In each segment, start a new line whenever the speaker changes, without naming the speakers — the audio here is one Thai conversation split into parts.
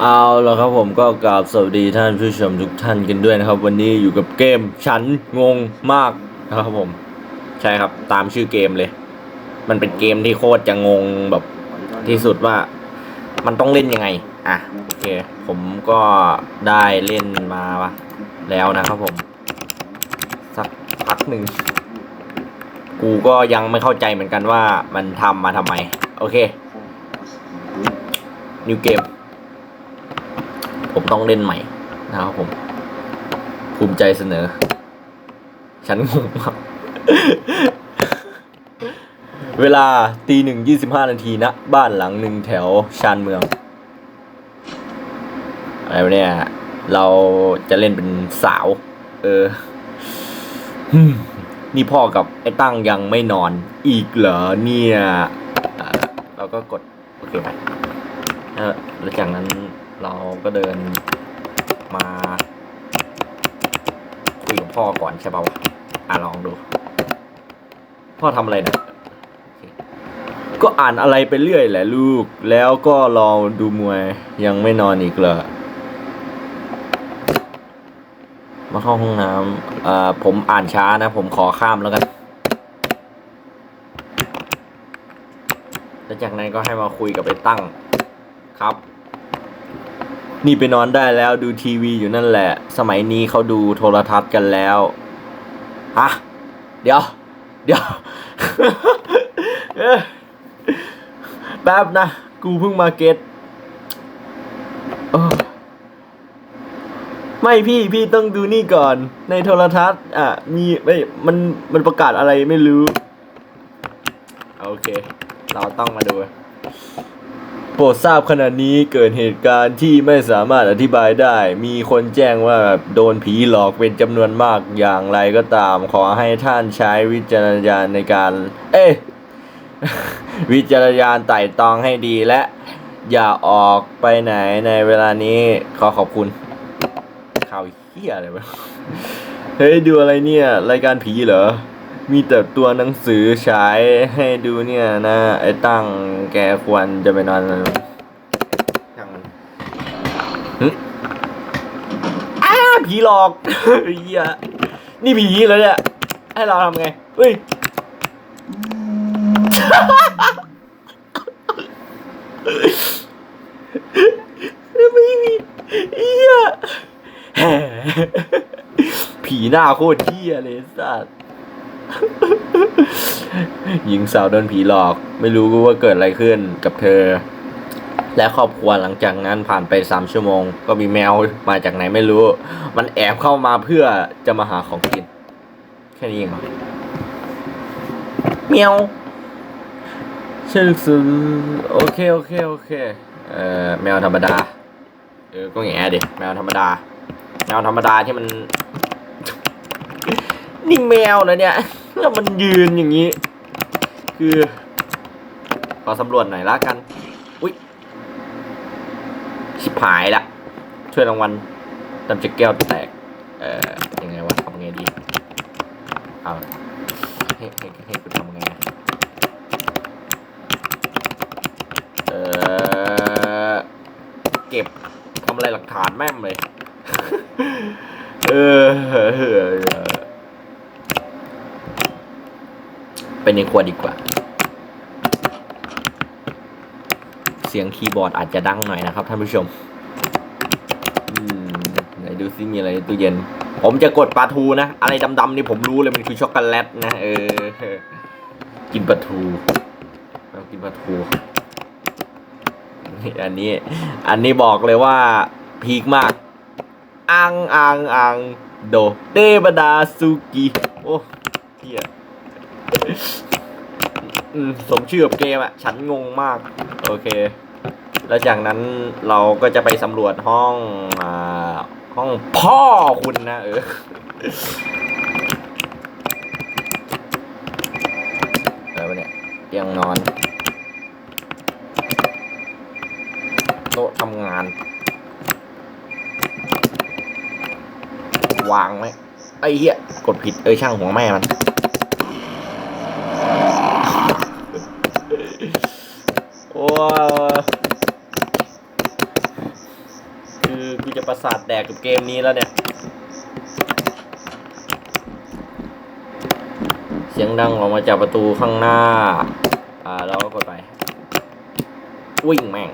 เอาละครับผมก็กราบสวัสดีท่านผู้ชมทุกท่านกันด้วยนะครับ วันนี้อยู่กับเกมฉันงงมากนะครับผม ใช่ครับตามชื่อเกมเลย มันเป็นเกมที่โคตรจะงงแบบที่สุดว่า มันต้องเล่นยังไง อะโอเค ผมก็ได้เล่นมาแล้วนะครับผม สักพักหนึ่งกูก็ยังไม่เข้าใจเหมือนกันว่ามันทำมาทำไม โอเคนิวเกม ผมต้องเล่นใหม่นะครับผม ภูมิใจเสนอ ฉันงงมากเวลาตีหนึ่งยี่สิบห้านาทีนะ บ้านหลังหนึ่งแถวชานเมือง อะไรเนี่ย เราจะเล่นเป็นสาว เออนี่พ่อกับไอ้ตั้งยังไม่นอนอีกเหรอเนี่ยเราก็กด โอเคไปแล้วจากนั้น เราก็เดินมาคุยกับพ่อก่อนใช่ป่าวอะลองดู พ่อทำอะไรนะก็อ่านอะไรไปเรื่อยแหละลูก แล้วก็รอดูมวยยังไม่นอนอีกเหรอมาเข้าห้องน้ำเอ่อผมอ่านช้านะ ผมขอข้ามแล้วกัน แล้วจากนั้นก็ให้มาคุยกับไอ้ตั้งครับ นี่ไปนอนได้แล้วดูทีวีอยู่นั่นแหละ สมัยนี้เขาดูโทรทัศน์กันแล้วฮะเดี๋ยว เดี๋ยวแป๊บนะ กูเพิ่งมาเก็ตไม่พี่พี่ต้องดูนี่ก่อน ในโทรทัศน์ อะ มีไม่มันมันประกาศอะไรไม่รู้ โอเค เราต้องมาดู โปรดทราบขณะนี้เกิดเหตุการณ์ที่ไม่สามารถอธิบายได้ มีคนแจ้งว่าโดนผีหลอกเป็นจำนวนมากอย่างไรก็ตาม ขอให้ท่านใช้วิจารณญาณในการ เอ้ยวิจารณญาณไต่ตองให้ดีและ อย่าออกไปไหนในเวลานี้ขอขอบคุณข่าวเฮียอะไรวะเฮ้ยดูอะไรเนี่ย รายการผีเหรอ มีแต่ตัวหนังสือฉายให้ดูเนี่ยนะ ไอ้ตั้งแกควรจะไปนอนช่างมันหึอ้าผีหลอกเฮียนี่ผีแล้วเนี่ย ให้เราทำไงเฮ้ยไม่มีเฮียแหมผีหน้าโคตรเฮียเลยสัส หญิงสาวโดนผีหลอก ไม่รู้ว่าเกิดอะไรขึ้นกับเธอ และครอบครัวหลังจากนั้นผ่านไปสามชั่วโมง ก็มีแมวมาจากไหนไม่รู้ มันแอบเข้ามาเพื่อจะมาหาของกิน แค่นี้เองเหรอเมียวชื่อโอเคโอเคโอเคเอ่อแมวธรรมดาเออก็แง่ดิแมวธรรมดา แมวธรรมดาที่มัน นี่แมวนะเนี่ย แล้วมันยืนอย่างนี้ คือ ขอสำรวจหน่อยละกัน อุ๊ยชิบหายละ ช่วยรางวัลดำจะแก้วแตก เอ่อ ยังไงวะทำไงดี เอาให้ให้ให้กูทำไงเอ่อ เก็บทำอะไรหลักฐานแม่มเลย เออเออเออ ไปในครัวดีกว่า เสียงคีย์บอร์ดอาจจะดังหน่อยนะครับท่านผู้ชมไหนดูซิมีอะไรตู้เย็น ผมจะกดปลาทูนะ อะไรดำๆนี่ผมรู้เลยมันคือช็อกโกแลตนะ เออ กินปลาทูเรากินปลาทูอันนี้ อันนี้บอกเลยว่าพีคมาก อังอังอังโดเดบดาซูกิ โอ้เฮีย อืมสมชื่อกับเกมอะฉันงงมาก โอเค แล้วจากนั้นเราก็จะไปสำรวจห้องอ่าห้องพ่อคุณนะเอออะไรวะเนี่ยเตียงนอนโต๊ะทำงาน วางไหมไอ้เหี้ย กดผิด เอ้ยช่างหัวแม่มัน โอ้ยูจะประสาทแดกกับเกมนี้แล้วเนี่ย เสียงดังออกมาจากประตูข้างหน้า อ่าเราก็กดไป วิ่งแม่ง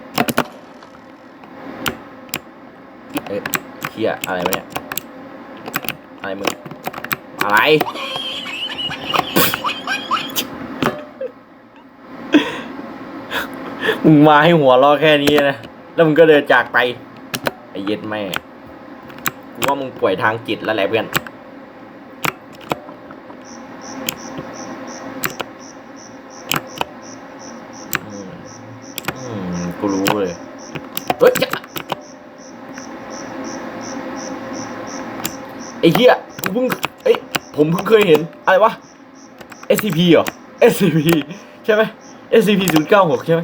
เอ๊ะเฮียอะไรวะเนี่ย อะไรมึง อะไร มึงมาให้หัวเรอแค่นี้นะ แล้วมึงก็เดินจากไป ไอ้เย็ดแม่กูว่ามึงป่วยทางจิตแล้วแหละเพื่อนอืมอืมกูรู้เลย เฮ้ยไอ้เหี้ยกูเพิ่งเอ้ยผมเพิ่งเคยเห็น อะไรวะ SCP เหรอ SCP ใช่ไหม SCP 0 9 6ใช่ไหม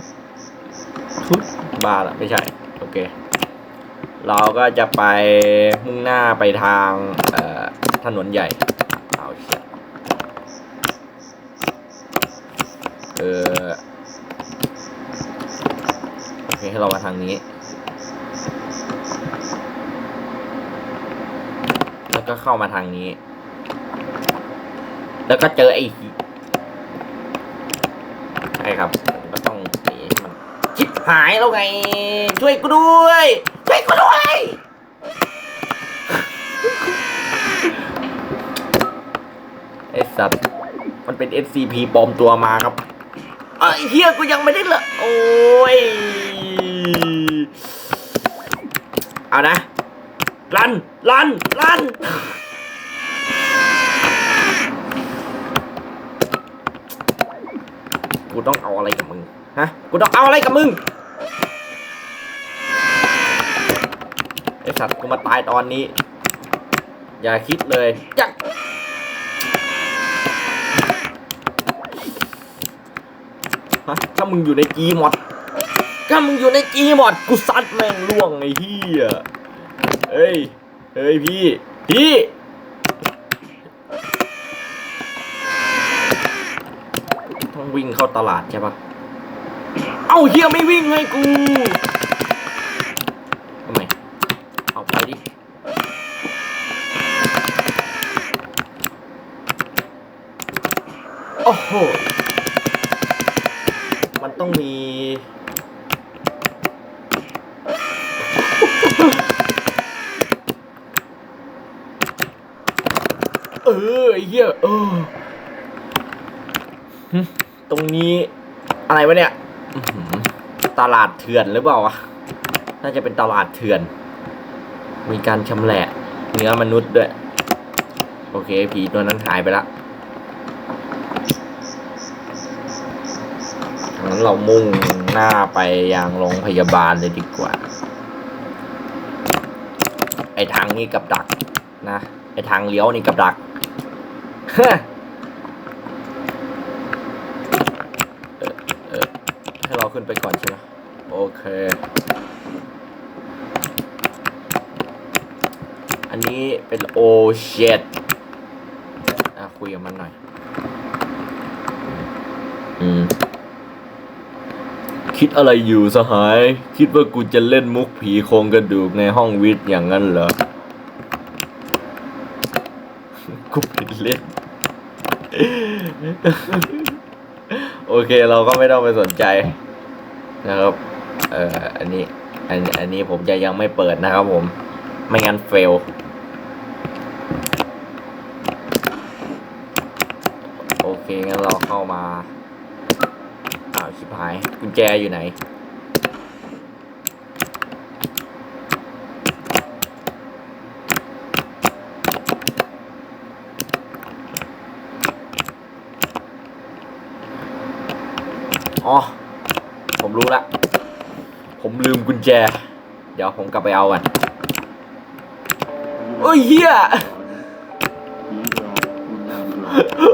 บ้าละไม่ใช่ โอเค เราก็จะไปมุ่งหน้าไปทางถนนใหญ่เอาเชี่ยเออโอเคให้เรามาทางนี้ แล้วก็เข้ามาทางนี้ แล้วก็เจอไอ้ใช่ครับผมก็ต้องหนีให้มันชิบ หายแล้วไง ช่วยกูด้วย ช่วยกูด้วย ไอ้สัตว์มันเป็น SCP ปลอมตัวมาครับไอ้เฮียกูยังไม่ได้เลยโอ้ย เอานะ ลัน ลัน ลัน กูต้องเอาอะไรกับมึง ฮะ กูต้องเอาอะไรกับมึง อสัตว์กูมาตายตอนนี้ อย่าคิดเลยจักฮะถ้ามึงอยู่ในจีมอดถ้ามึงอยู่ในจีมอดกูซัดแม่งล่วงไอ้เหี้ยเฮ้ย เฮ้ยพี่ พี่ต้องวิ่งเข้าตลาดใช่ปะเอ้าเฮียไม่วิ่งให้กูทำไม เอาไปดิโอ้โหมันต้องมีเออไอ้เหี้ยเออตรงนี้อะไรวะเนี่ยตลาดเถื่อนหรือเปล่าวะน่าจะเป็นตลาดเถื่อน มีการชำแหละเนื้อมนุษย์ด้วย โอเค ผีตัวนั้นหายไปละงั้นเรามุ่งหน้าไปยังโรงพยาบาลเลยดีกว่า ไอ้ทางนี้กับดักนะ ไอ้ทางเลี้ยวนี่กับดัก เออเออให้เราขึ้นไปก่อนใช่ไหมโอเค อันนี้เป็นโอเชดอะคุยกับมันหน่อย อืม คิดอะไรอยู่สหาย คิดว่ากูจะเล่นมุกผีโครงกระดูกในห้องวิทย์อย่างนั้นเหรอ กูผิดเล่น โอเคเราก็ไม่ต้องไปสนใจนะครับ เอ่อ อันนี้ อันนี้อันนี้ผมจะยังไม่เปิดนะครับผม ไม่งั้นเฟล โอเค งั้นเราเข้ามา อ้าวชิบหาย กุญแจอยู่ไหน อ๋อ ผมรู้ละ ผมลืมกุญแจ เดี๋ยวผมกลับไปเอากัน โอ้ยเฮีย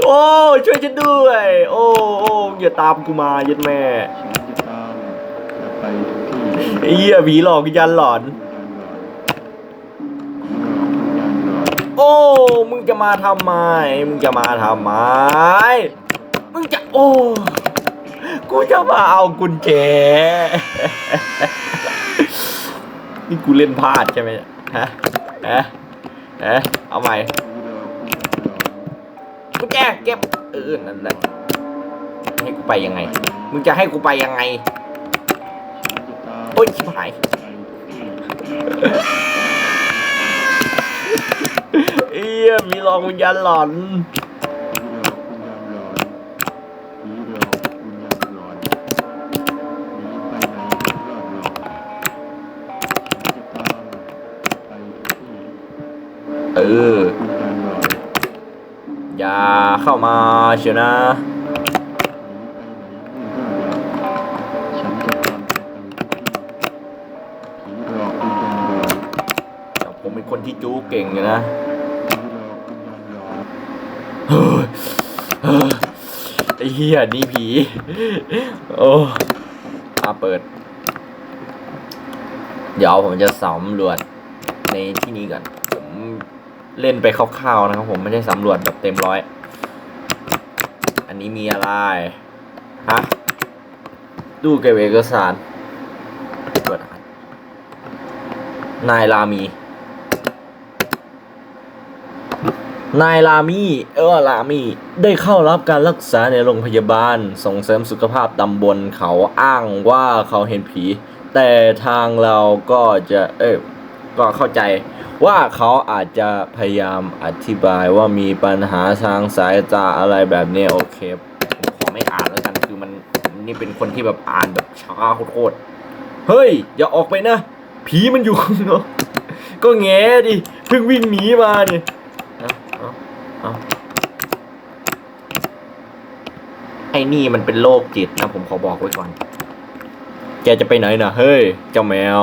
โอ้ช่วยฉันด้วย โอ้โอ้อย่าตามกูมาเยัดแม่
เธอไปทุกที่
ไอ้เหี้ยผีหลอกวิญญาณหลอน
หลอน
โอ้มึงจะมาทำไม มึงจะมาทำไม มึงจะโอ้กูจะมาเอากุญแจนี่กูเล่นพลาดใช่ไหมฮะฮะ เอ๊ะเอาใหม่กุญแจเก็บเออนั่นแหละให้กูไปยังไง มึงจะให้กูไปยังไงโอ๊ยชิบหายเอี้ยมีรองวิญญาณหลอน เออ อย่าเข้ามาเชียวนะผมเป็นคนที่จู้เก่งอยู่นะเฮ้ยเฮ้ยไอ้เหี้ยนี่ผี โอ้มาเปิด เดี๋ยวผมจะสำรวจในที่นี้ก่อนผม เล่นไปคร่าวๆนะครับผมไม่ได้สำรวจแบบเต็มร้อย อันนี้มีอะไร ฮะ ดูเก็บเอกสารเปิดอ่านนายรามี นายลามีเออลามี ได้เข้ารับการรักษาในโรงพยาบาล ส่งเสริมสุขภาพตำบลเขาอ้างว่าเขาเห็นผี แต่ทางเราก็จะ เอ้ยก็เข้าใจ ว่าเขาอาจจะพยายามอธิบายว่ามีปัญหาทางสายตาอะไรแบบนี้โอเคผมขอไม่อ่านแล้วกันคือมันนี่เป็นคนที่แบบอ่านแบบช้าโคตรเฮ้ย อย่าออกไปนะ ผีมันอยู่ข้างนอกก็แง่ดิเพิ่งวิ่งหนีมาเนี่ยไอ้นี่มันเป็นโรคจิตนะผมขอบอกไว้ก่อน แกจะไปไหนนะเฮ้ย เจ้าแมว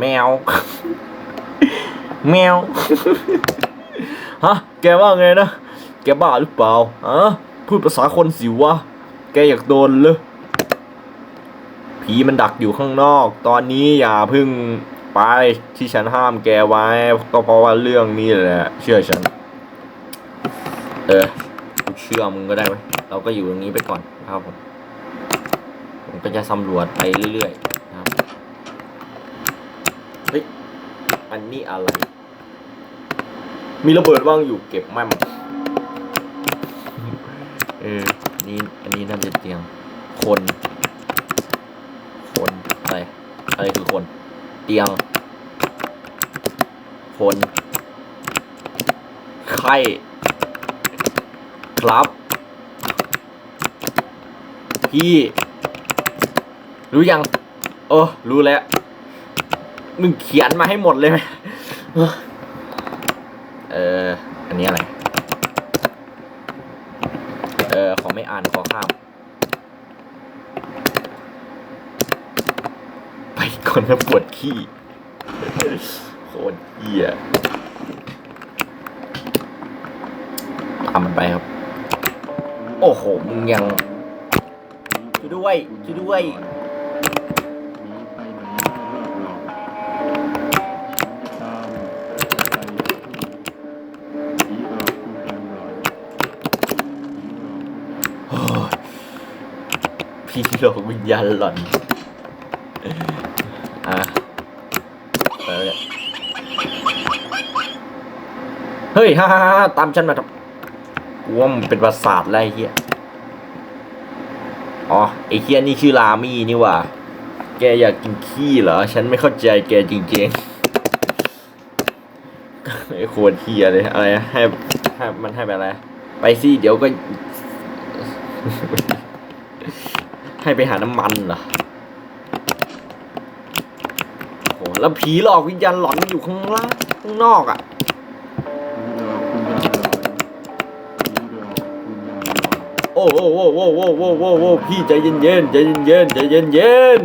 แมว แมวฮะแกว่าไงนะ แกบ้าหรือเปล่าอะพูดภาษาคนสิวะ แกอยากโดนเลยผีมันดักอยู่ข้างนอก ตอนนี้อย่าเพึ่งไปที่ฉันห้ามแกไว้ ก็เพราะว่าเรื่องนี้แหละ เชื่อฉัน เออกูเชื่อมึงก็ได้ไหมเราก็อยู่ตรงนี้ไปก่อนนะครับผมผมก็จะสำรวจไปเรื่อยๆนะครับเฮ้ย อันนี้อะไร มีระเบิดว่างอยู่เก็บแม่มเอออันนี้อันนี้น่าจะเตียง คน คนอะไรอะไรคือคน เตียง คน ไข้ครับ พี่ รู้ยัง เออ รู้แล้ว มึงเขียนมาให้หมดเลยไหมเออ อันนี้อะไร เออ ขอไม่อ่านขอข้าม ไปก่อนนะปวดขี้โคตรเหี้ยตามมันไปครับ โอ้โห มึงยังช่วยด้วยช่วยด้วย พี่โลกวิญญาณหลอน อะไปแล้วเนี่ยเฮ้ยฮ่าฮ่าฮ่าตามฉันมาทำกูว่ามันเป็นประสาทอะไรเฮียอ๋อไอ้เฮียนี่ชื่อลามี่นี่หว่า แกอยากกินขี้เหรอ ฉันไม่เข้าใจแกจริงๆไอ้โคตรเฮียเลยอะไรนะให้ให้มันให้ไปอะไร ไปสิเดี๋ยวก็ ให้ไปหาน้ำมันเหรอโอ้โหแล้วผีหลอกวิญญาณหลอนมันอยู่ข้างล่างข้างนอกอะโอ้โอ้โอ้โอ้โอ้โอ้โอ้โอ้พี่ใจเย็นเย็นใจเย็นเย็นใจเย็นเย็น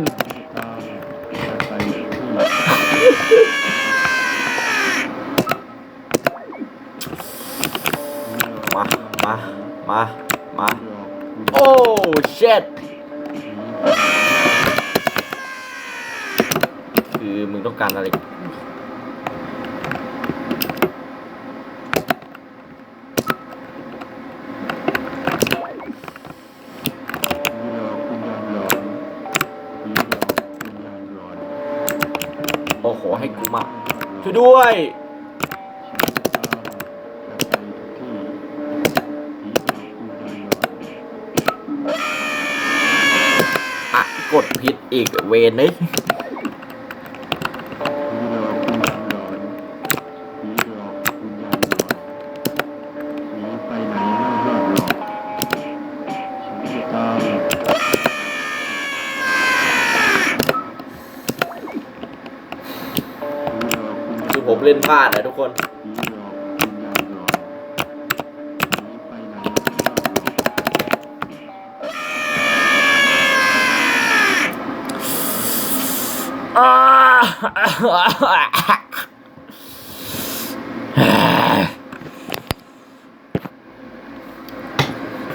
มา มา มา มา โอ้เช็ดคือมึง ต้องการอะไรโอ้โหให้กูมาช่วยด้วย อะ กดผิดอีกเวนเลย ผมเล่นพลาดนะทุกคนอ่า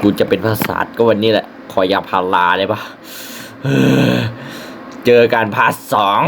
กูจะเป็นประสาก็วันนี้แหละ ขอยาพาราเลยปะเออเจอการพาร์ทสอง